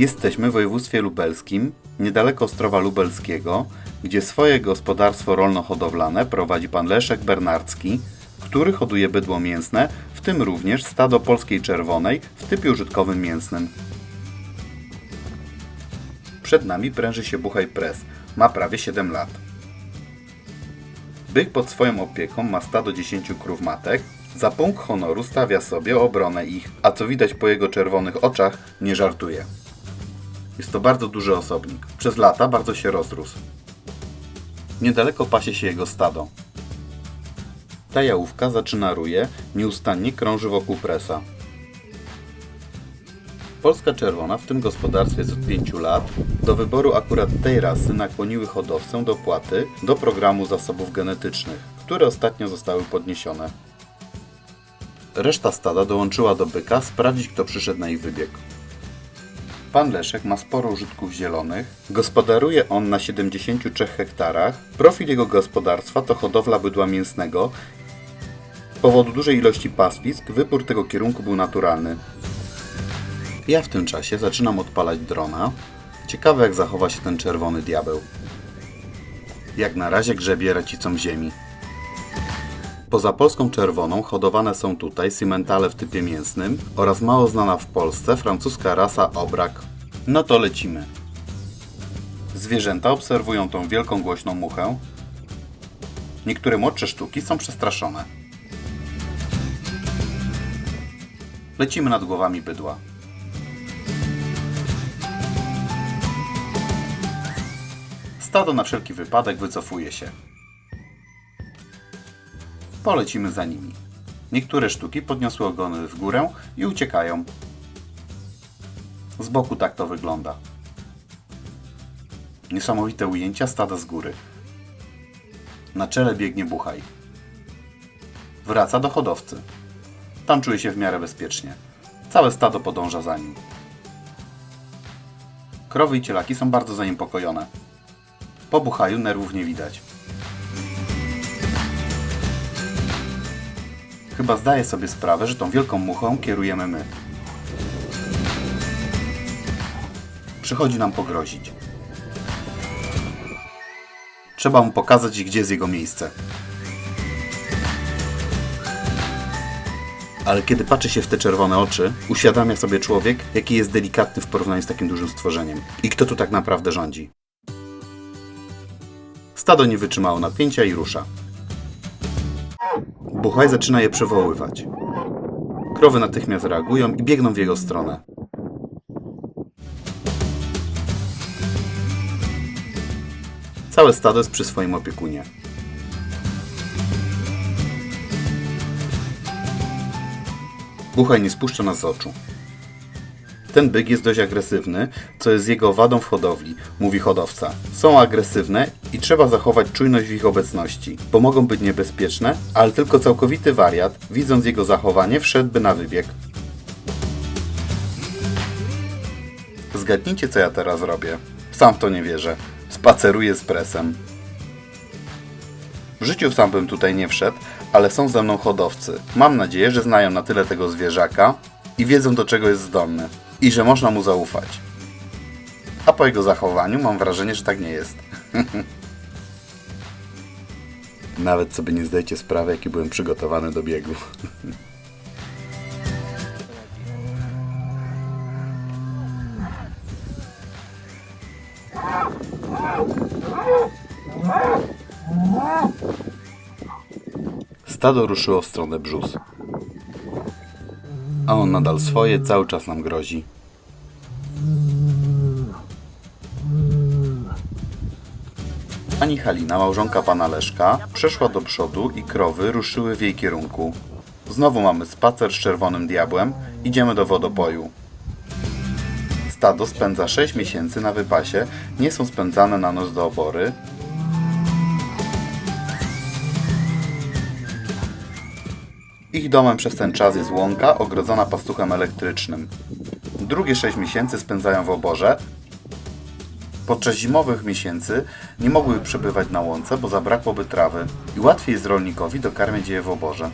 Jesteśmy w województwie lubelskim, niedaleko Ostrowa Lubelskiego, gdzie swoje gospodarstwo rolno-hodowlane prowadzi pan Leszek Bernardzki, który hoduje bydło mięsne, w tym również stado polskiej czerwonej w typie użytkowym mięsnym. Przed nami pręży się Buchaj Press. Ma prawie 7 lat. Byk pod swoją opieką ma stado 10 krów matek. Za punkt honoru stawia sobie obronę ich, a co widać po jego czerwonych oczach, nie żartuje. Jest to bardzo duży osobnik. Przez lata bardzo się rozrósł. Niedaleko pasie się jego stado. Ta jałówka zaczyna ruje, nieustannie krąży wokół presa. Polska czerwona w tym gospodarstwie jest od 5 lat. Do wyboru akurat tej rasy nakłoniły hodowcę do płaty do programu zasobów genetycznych, które ostatnio zostały podniesione. Reszta stada dołączyła do byka sprawdzić, kto przyszedł na ich wybieg. Pan Leszek ma sporo użytków zielonych. Gospodaruje on na 73 hektarach. Profil jego gospodarstwa to hodowla bydła mięsnego. Z powodu dużej ilości pastwisk wybór tego kierunku był naturalny. Ja w tym czasie zaczynam odpalać drona. Ciekawe jak zachowa się ten czerwony diabeł. Jak na razie grzebie racicą ziemi. Poza polską czerwoną hodowane są tutaj symentale w typie mięsnym oraz mało znana w Polsce francuska rasa obrak. No to lecimy. Zwierzęta obserwują tą wielką głośną muchę. Niektóre młodsze sztuki są przestraszone. Lecimy nad głowami bydła. Stado na wszelki wypadek wycofuje się. Polecimy za nimi. Niektóre sztuki podniosły ogony w górę i uciekają. Z boku tak to wygląda. Niesamowite ujęcia stada z góry. Na czele biegnie buchaj. Wraca do hodowcy. Tam czuje się w miarę bezpiecznie. Całe stado podąża za nim. Krowy i cielaki są bardzo zaniepokojone. Po buchaju nerwów nie widać. Chyba zdaje sobie sprawę, że tą wielką muchą kierujemy my. Przychodzi nam pogrozić. Trzeba mu pokazać, gdzie jest jego miejsce. Ale kiedy patrzy się w te czerwone oczy, uświadamia sobie człowiek, jaki jest delikatny w porównaniu z takim dużym stworzeniem. I kto tu tak naprawdę rządzi. Stado nie wytrzymało napięcia i rusza. Buchaj zaczyna je przywoływać. Krowy natychmiast reagują i biegną w jego stronę. Całe stado jest przy swoim opiekunie. Buchaj nie spuszcza nas z oczu. Ten byk jest dość agresywny, co jest jego wadą w hodowli, mówi hodowca. Są agresywne i trzeba zachować czujność w ich obecności, bo mogą być niebezpieczne, ale tylko całkowity wariat, widząc jego zachowanie, wszedłby na wybieg. Zgadnijcie, co ja teraz robię. Sam w to nie wierzę. Spaceruję z presem. W życiu sam bym tutaj nie wszedł, ale są ze mną hodowcy. Mam nadzieję, że znają na tyle tego zwierzaka i wiedzą do czego jest zdolny i że można mu zaufać. A po jego zachowaniu mam wrażenie, że tak nie jest. Nawet sobie nie zdajecie sprawy, jaki byłem przygotowany do biegu. Stado ruszyło w stronę brzus. A on nadal swoje, cały czas nam grozi. Pani Halina, małżonka pana Leszka, przeszła do przodu i krowy ruszyły w jej kierunku. Znowu mamy spacer z czerwonym diabłem, idziemy do wodopoju. Stado spędza 6 miesięcy na wypasie, nie są spędzane na noc do obory. Ich domem przez ten czas jest łąka ogrodzona pastuchem elektrycznym. Drugie 6 miesięcy spędzają w oborze. Podczas zimowych miesięcy nie mogłyby przebywać na łące, bo zabrakłoby trawy i łatwiej jest rolnikowi dokarmiać je w oborze.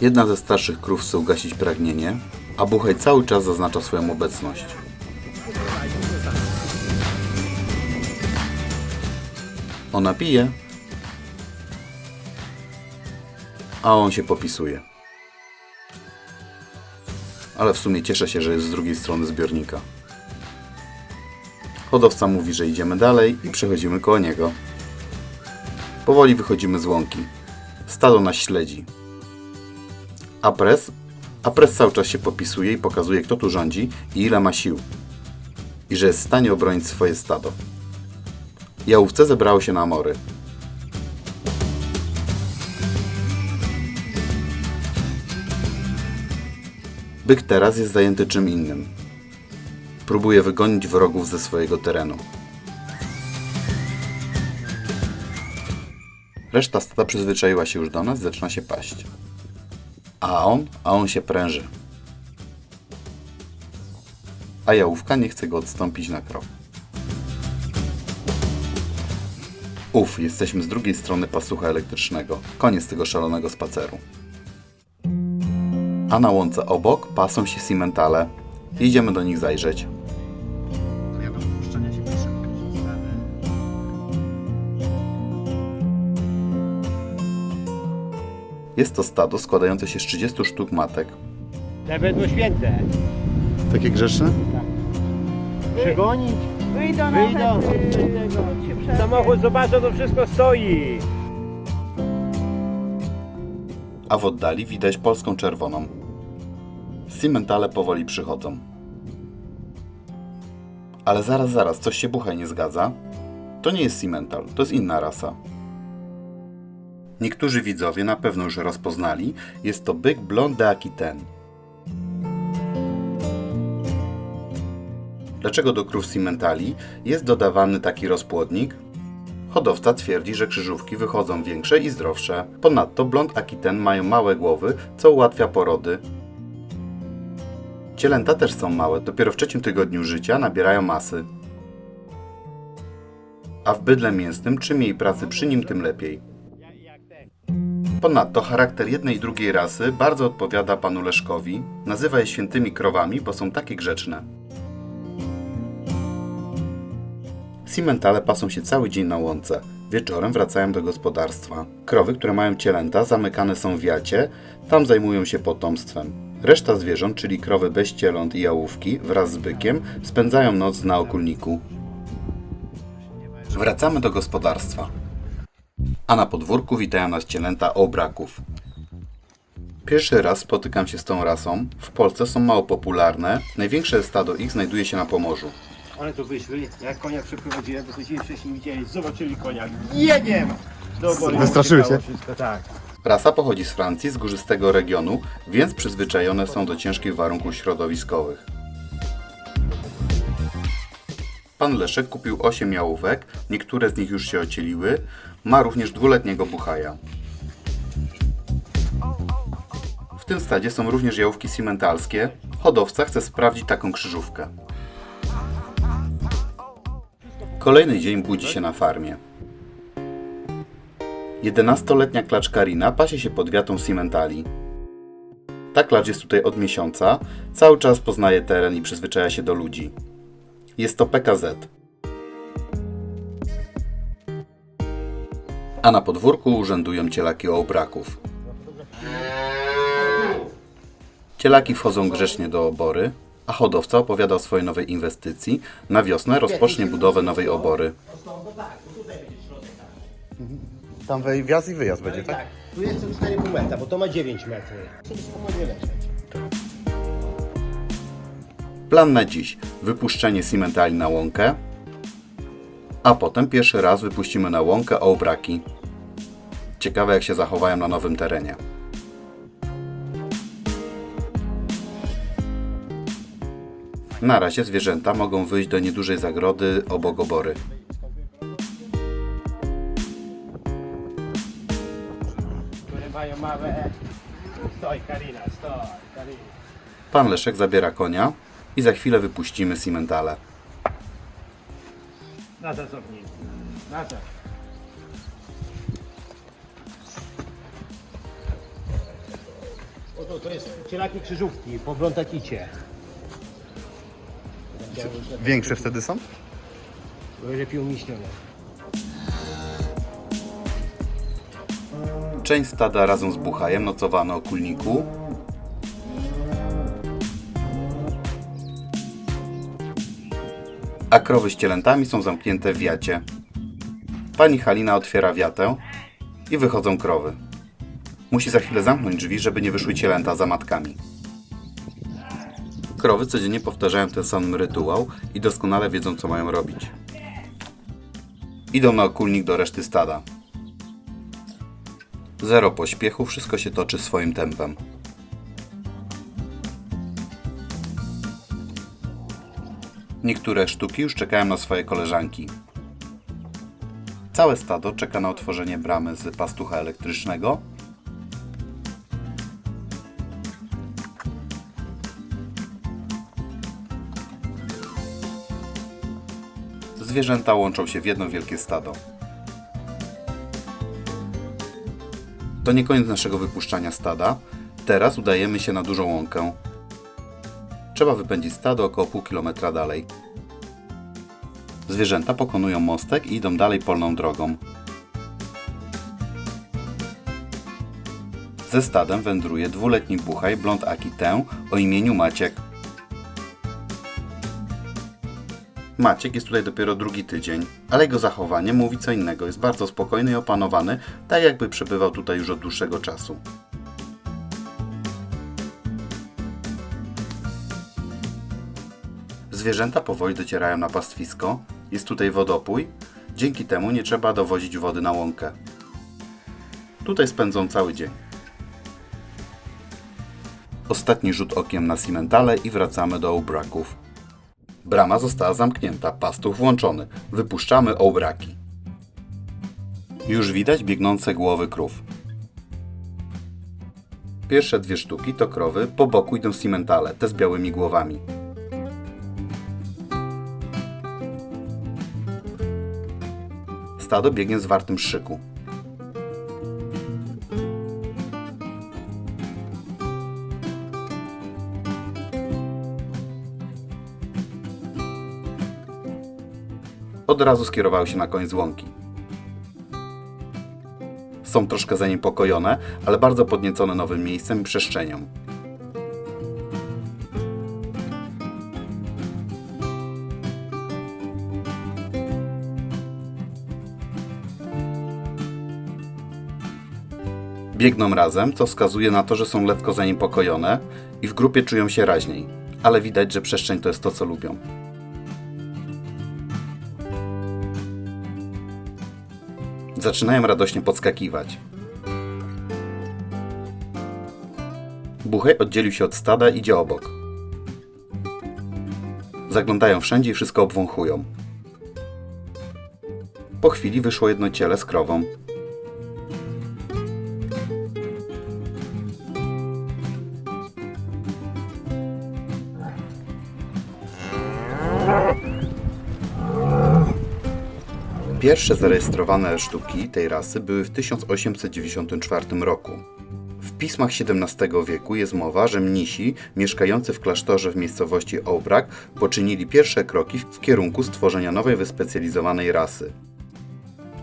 Jedna ze starszych krów chce ugasić pragnienie, a Buchaj cały czas zaznacza swoją obecność. Ona pije, a on się popisuje. Ale w sumie cieszę się, że jest z drugiej strony zbiornika. Hodowca mówi, że idziemy dalej i przechodzimy koło niego. Powoli wychodzimy z łąki. Stado nas śledzi. A pres? A pres cały czas się popisuje i pokazuje, kto tu rządzi i ile ma sił. I że jest w stanie obronić swoje stado. Jałówce zebrały się na mory. Byk teraz jest zajęty czym innym. Próbuje wygonić wrogów ze swojego terenu. Reszta stada przyzwyczaiła się już do nas, zaczyna się paść. A on, a on się pręży. A jałówka nie chce go odstąpić na krok. Uf, jesteśmy z drugiej strony pasucha elektrycznego. Koniec tego szalonego spaceru. A na łące obok pasą się cimentale. Idziemy do nich zajrzeć. Jest to stado składające się z 30 sztuk matek. Te będą święte. Takie grzeczne? Przegonić. Wyjdą Wyjdą. y, przerwie. Samochód zobaczą, to wszystko stoi. A w oddali widać polską czerwoną. Cimentale powoli przychodzą. Ale zaraz, zaraz, coś się buchaj nie zgadza. To nie jest cimental, to jest inna rasa. Niektórzy widzowie na pewno już rozpoznali, jest to byk blond de Aquitaine. Dlaczego do krów cimentali jest dodawany taki rozpłodnik? Hodowca twierdzi, że krzyżówki wychodzą większe i zdrowsze. Ponadto blond Aquitaine mają małe głowy, co ułatwia porody. Cielęta też są małe, dopiero w trzecim tygodniu życia nabierają masy. A w bydle mięsnym czym mniej pracy przy nim, tym lepiej. Ponadto charakter jednej i drugiej rasy bardzo odpowiada panu Leszkowi. Nazywa je świętymi krowami, bo są takie grzeczne. Cimentale pasą się cały dzień na łące. Wieczorem wracają do gospodarstwa. Krowy, które mają cielęta, zamykane są w jacie, tam zajmują się potomstwem. Reszta zwierząt, czyli krowy bez cieląt i jałówki, wraz z bykiem, spędzają noc na okulniku. Wracamy do gospodarstwa. A na podwórku witają nas cielęta obraków. Pierwszy raz spotykam się z tą rasą. W Polsce są mało popularne. Największe stado ich znajduje się na Pomorzu. One tu wyszły, jak konia przeprowadziłem, bo tydzień wcześniej widzieli, zobaczyli konia. Jedziemy! Do obory Wystraszyły się? Wszystko, tak. Rasa pochodzi z Francji, z górzystego regionu, więc przyzwyczajone są do ciężkich warunków środowiskowych. Pan Leszek kupił 8 jałówek, niektóre z nich już się ocieliły. Ma również dwuletniego buchaja. W tym stadzie są również jałówki cimentalskie. Hodowca chce sprawdzić taką krzyżówkę. Kolejny dzień budzi się na farmie. 11-letnia klacz Karina pasie się pod wiatą cimentali. Ta klacz jest tutaj od miesiąca, cały czas poznaje teren i przyzwyczaja się do ludzi. Jest to PKZ. A na podwórku urzędują cielaki obraków. Cielaki wchodzą grzecznie do obory, a hodowca opowiada o swojej nowej inwestycji. Na wiosnę rozpocznie budowę nowej obory. Tam wej- wjazd i wyjazd będzie, tak? Tak, tu jest 4,5 metra, bo to ma 9 metrów. Wszystko może lecieć. Plan na dziś: wypuszczenie cimentali na łąkę, a potem pierwszy raz wypuścimy na łąkę ołbraki. Ciekawe jak się zachowają na nowym terenie. Na razie zwierzęta mogą wyjść do niedużej zagrody obok obory. Pan Leszek zabiera konia i za chwilę wypuścimy cimentale. Na zacofnij. Na to. to, to jest cielaki krzyżówki po Brontakicie. Większe wtedy są? Lepiej umieśnione. Część stada razem z Buchajem nocowała na okulniku. A krowy z cielętami są zamknięte w wiacie. Pani Halina otwiera wiatę i wychodzą krowy. Musi za chwilę zamknąć drzwi, żeby nie wyszły cielęta za matkami. Krowy codziennie powtarzają ten sam rytuał i doskonale wiedzą, co mają robić. Idą na okulnik do reszty stada. Zero pośpiechu, wszystko się toczy swoim tempem. Niektóre sztuki już czekają na swoje koleżanki. Całe stado czeka na otworzenie bramy z pastucha elektrycznego. Zwierzęta łączą się w jedno wielkie stado. To nie koniec naszego wypuszczania stada. Teraz udajemy się na dużą łąkę. Trzeba wypędzić stado około pół kilometra dalej. Zwierzęta pokonują mostek i idą dalej polną drogą. Ze stadem wędruje dwuletni buchaj blond Akitę o imieniu Maciek. Maciek jest tutaj dopiero drugi tydzień, ale jego zachowanie mówi co innego. Jest bardzo spokojny i opanowany, tak jakby przebywał tutaj już od dłuższego czasu. Zwierzęta powoli docierają na pastwisko. Jest tutaj wodopój. Dzięki temu nie trzeba dowozić wody na łąkę. Tutaj spędzą cały dzień. Ostatni rzut okiem na cimentale i wracamy do obraków. Brama została zamknięta, pastuch włączony. Wypuszczamy ołbraki. Już widać biegnące głowy krów. Pierwsze dwie sztuki to krowy, po boku idą cimentale, te z białymi głowami. Stado biegnie w zwartym szyku. Od razu skierowały się na koniec łąki. Są troszkę zaniepokojone, ale bardzo podniecone nowym miejscem i przestrzenią. Biegną razem, co wskazuje na to, że są lekko zaniepokojone i w grupie czują się raźniej, ale widać, że przestrzeń to jest to, co lubią. Zaczynają radośnie podskakiwać. Buchej oddzielił się od stada i idzie obok. Zaglądają wszędzie i wszystko obwąchują. Po chwili wyszło jedno ciele z krową. Pierwsze zarejestrowane sztuki tej rasy były w 1894 roku. W pismach XVII wieku jest mowa, że mnisi mieszkający w klasztorze w miejscowości Obrak poczynili pierwsze kroki w kierunku stworzenia nowej wyspecjalizowanej rasy.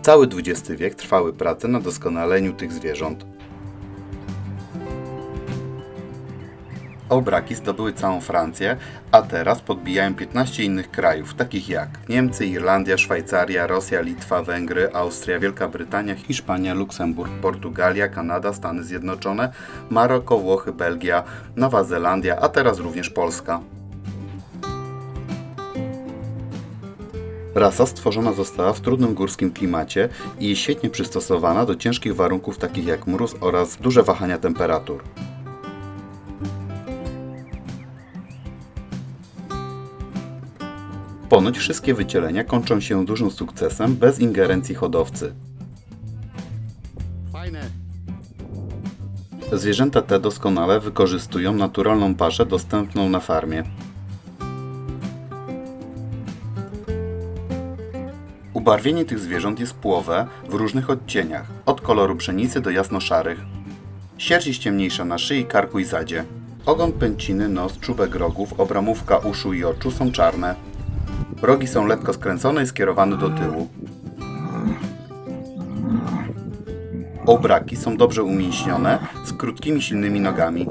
Cały XX wiek trwały prace nad doskonaleniu tych zwierząt. Obraki zdobyły całą Francję, a teraz podbijają 15 innych krajów, takich jak Niemcy, Irlandia, Szwajcaria, Rosja, Litwa, Węgry, Austria, Wielka Brytania, Hiszpania, Luksemburg, Portugalia, Kanada, Stany Zjednoczone, Maroko, Włochy, Belgia, Nowa Zelandia, a teraz również Polska. Rasa stworzona została w trudnym górskim klimacie i świetnie przystosowana do ciężkich warunków takich jak mróz oraz duże wahania temperatur. Ponoć wszystkie wycielenia kończą się dużym sukcesem bez ingerencji hodowcy. Zwierzęta te doskonale wykorzystują naturalną paszę dostępną na farmie. Ubarwienie tych zwierząt jest płowe w różnych odcieniach, od koloru pszenicy do jasno-szarych. Sierść jest ciemniejsza na szyi, karku i zadzie. Ogon pęciny, nos, czubek rogów, obramówka uszu i oczu są czarne. Rogi są lekko skręcone i skierowane do tyłu. Obraki są dobrze umięśnione, z krótkimi, silnymi nogami.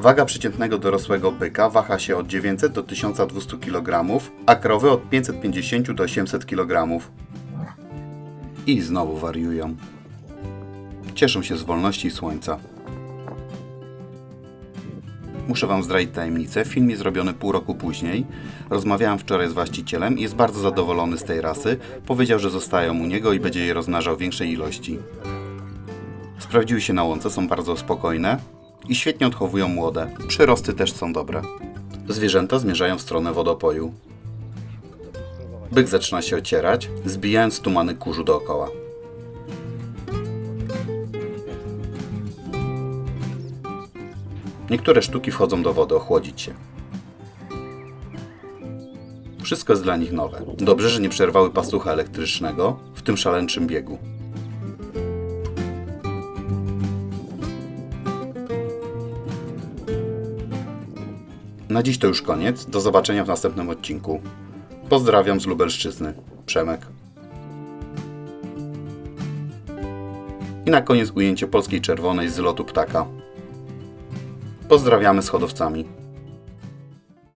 Waga przeciętnego dorosłego byka waha się od 900 do 1200 kg, a krowy od 550 do 800 kg. I znowu wariują. Cieszą się z wolności i słońca. Muszę Wam zdradzić tajemnicę. Film jest zrobiony pół roku później. Rozmawiałem wczoraj z właścicielem i jest bardzo zadowolony z tej rasy. Powiedział, że zostają u niego i będzie je rozmnażał w większej ilości. Sprawdziły się na łące, są bardzo spokojne i świetnie odchowują młode. Przyrosty też są dobre. Zwierzęta zmierzają w stronę wodopoju. Byk zaczyna się ocierać, zbijając tumany kurzu dookoła. Niektóre sztuki wchodzą do wody ochłodzić się. Wszystko jest dla nich nowe. Dobrze, że nie przerwały pasucha elektrycznego w tym szaleńczym biegu. Na dziś to już koniec. Do zobaczenia w następnym odcinku. Pozdrawiam z Lubelszczyzny. Przemek. I na koniec ujęcie polskiej czerwonej z lotu ptaka. Pozdrawiamy z hodowcami.